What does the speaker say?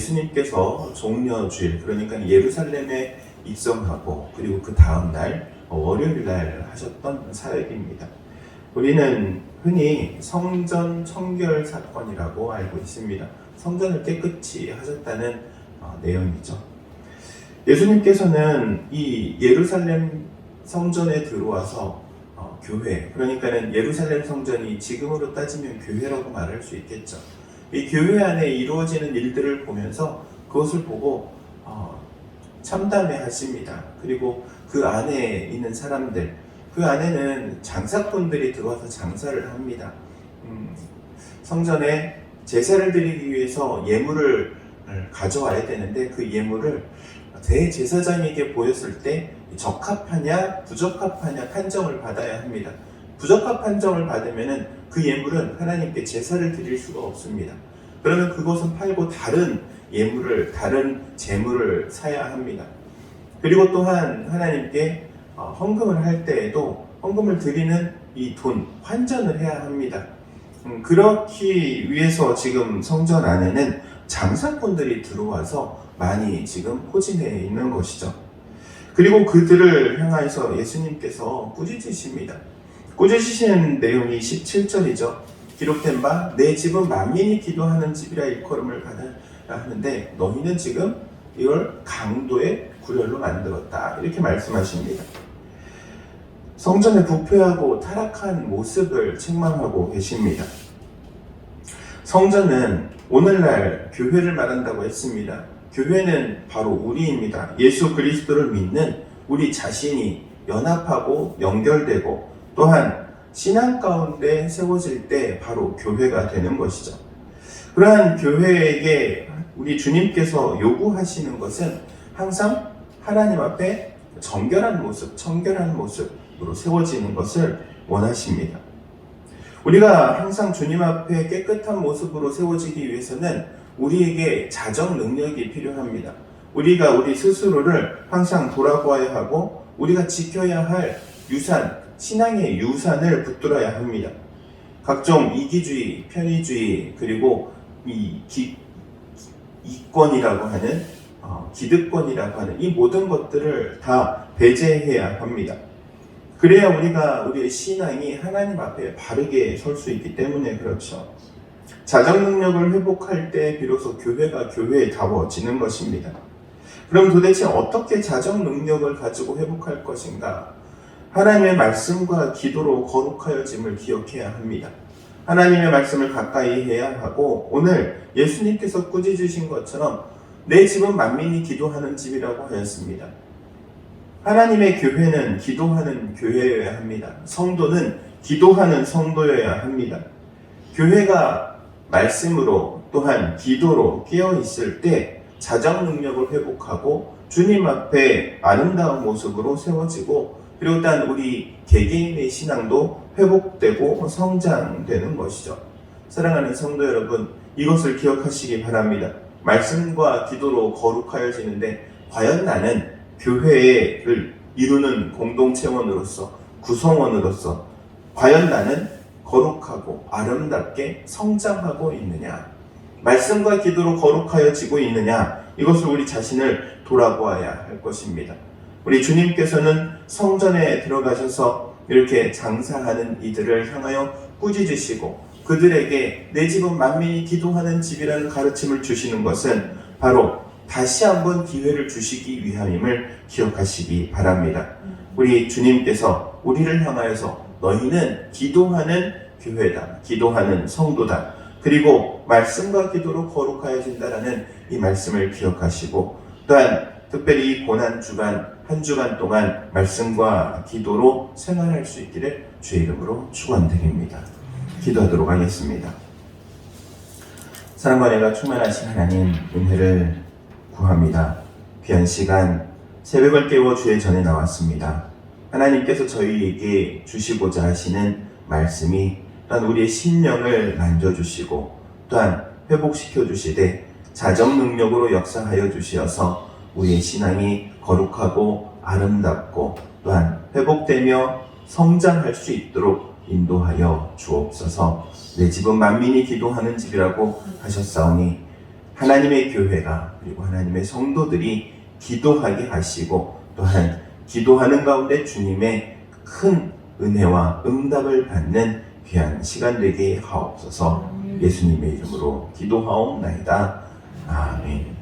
예수님께서 종려주일 그러니까 예루살렘에 입성하고 그리고 그 다음 날 월요일 날 하셨던 사역입니다. 우리는 흔히 성전 청결 사건이라고 알고 있습니다. 성전을 깨끗이 하셨다는 어, 내용이죠. 예수님께서는 이 예루살렘 성전에 들어와서 어, 교회, 그러니까는 예루살렘 성전이 지금으로 따지면 교회라고 말할 수 있겠죠. 이 교회 안에 이루어지는 일들을 보면서 그것을 보고 어, 참담해 하십니다. 그리고 그 안에 있는 사람들, 그 안에는 장사꾼들이 들어와서 장사를 합니다. 음, 성전에 제사를 드리기 위해서 예물을 가져와야 되는데 그 예물을 대제사장에게 보였을 때 적합하냐 부적합하냐 판정을 받아야 합니다. 부적합 판정을 받으면은 그 예물은 하나님께 제사를 드릴 수가 없습니다. 그러면 그것은 팔고 다른 예물을 다른 재물을 사야 합니다. 그리고 또한 하나님께 어, 헌금을 할 때에도 헌금을 드리는 이 돈 환전을 해야 합니다. 음, 그렇기 위해서 지금 성전 안에는 장사꾼들이 들어와서 많이 지금 포진해 있는 것이죠. 그리고 그들을 향하여서 예수님께서 꾸짖으십니다. 꾸짖으시는 내용이 17절이죠. 기록된 바 내 집은 만민이 기도하는 집이라 일컬음을 받아야 하는데 너희는 지금 이걸 강도의 구렬로 만들었다. 이렇게 말씀하십니다. 성전의 부패하고 타락한 모습을 책망하고 계십니다. 성전은 오늘날 교회를 말한다고 했습니다. 교회는 바로 우리입니다. 예수 그리스도를 믿는 우리 자신이 연합하고 연결되고 또한 신앙 가운데 세워질 때 바로 교회가 되는 것이죠. 그러한 교회에게 우리 주님께서 요구하시는 것은 항상 하나님 앞에 정결한 모습, 청결한 모습으로 세워지는 것을 원하십니다. 우리가 항상 주님 앞에 깨끗한 모습으로 세워지기 위해서는 우리에게 자정 능력이 필요합니다. 우리가 우리 스스로를 항상 돌아보아야 하고 우리가 지켜야 할 유산, 신앙의 유산을 붙들어야 합니다. 각종 이기주의, 편의주의, 그리고 이 기, 이권이라고 하는 어, 기득권이라고 하는 이 모든 것들을 다 배제해야 합니다. 그래야 우리가 우리의 신앙이 하나님 앞에 바르게 설 수 있기 때문에 그렇죠. 자정 능력을 회복할 때 비로소 교회가 교회다워지는 것입니다. 그럼 도대체 어떻게 자정 능력을 가지고 회복할 것인가? 하나님의 말씀과 기도로 거룩하여짐을 기억해야 합니다. 하나님의 말씀을 가까이 해야 하고 오늘 예수님께서 꾸짖으신 것처럼 내 집은 만민이 기도하는 집이라고 하였습니다. 하나님의 교회는 기도하는 교회여야 합니다. 성도는 기도하는 성도여야 합니다. 교회가 말씀으로 또한 기도로 깨어 있을 때 자정 능력을 회복하고 주님 앞에 아름다운 모습으로 세워지고 그리고 또한 우리 개개인의 신앙도 회복되고 성장되는 것이죠. 사랑하는 성도 여러분, 이것을 기억하시기 바랍니다. 말씀과 기도로 거룩하여지는데 과연 나는 교회를 이루는 공동체원으로서 구성원으로서 과연 나는 거룩하고 아름답게 성장하고 있느냐? 말씀과 기도로 거룩하여지고 있느냐? 이것을 우리 자신을 돌아보아야 할 것입니다. 우리 주님께서는 성전에 들어가셔서 이렇게 장사하는 이들을 향하여 꾸짖으시고 그들에게 내 집은 만민이 기도하는 집이라는 가르침을 주시는 것은 바로 다시 한번 기회를 주시기 위함임을 기억하시기 바랍니다. 우리 주님께서 우리를 향하여서 너희는 기도하는 교회다. 기도하는 성도다. 그리고 말씀과 기도로 거룩하여진다라는 이 말씀을 기억하시고 또한 특별히 이 고난 주간 한 주간 동안 말씀과 기도로 생활할 수 있기를 주의 이름으로 축원드립니다. 기도하도록 하겠습니다. 사랑과 내가 충만하신 하나님 은혜를 구합니다. 귀한 시간 새벽을 깨워 주의 전에 나왔습니다. 하나님께서 저희에게 주시고자 하시는 말씀이 또한 우리의 심령을 만져주시고 또한 회복시켜 주시되 자정 능력으로 역사하여 주시어서 우리의 신앙이 거룩하고 아름답고 또한 회복되며 성장할 수 있도록 인도하여 주옵소서 내 집은 만민이 기도하는 집이라고 하셨사오니 하나님의 교회가 그리고 하나님의 성도들이 기도하게 하시고 또한 기도하는 가운데 주님의 큰 은혜와 응답을 받는 귀한 시간 되게 하옵소서 예수님의 이름으로 기도하옵나이다. 아멘.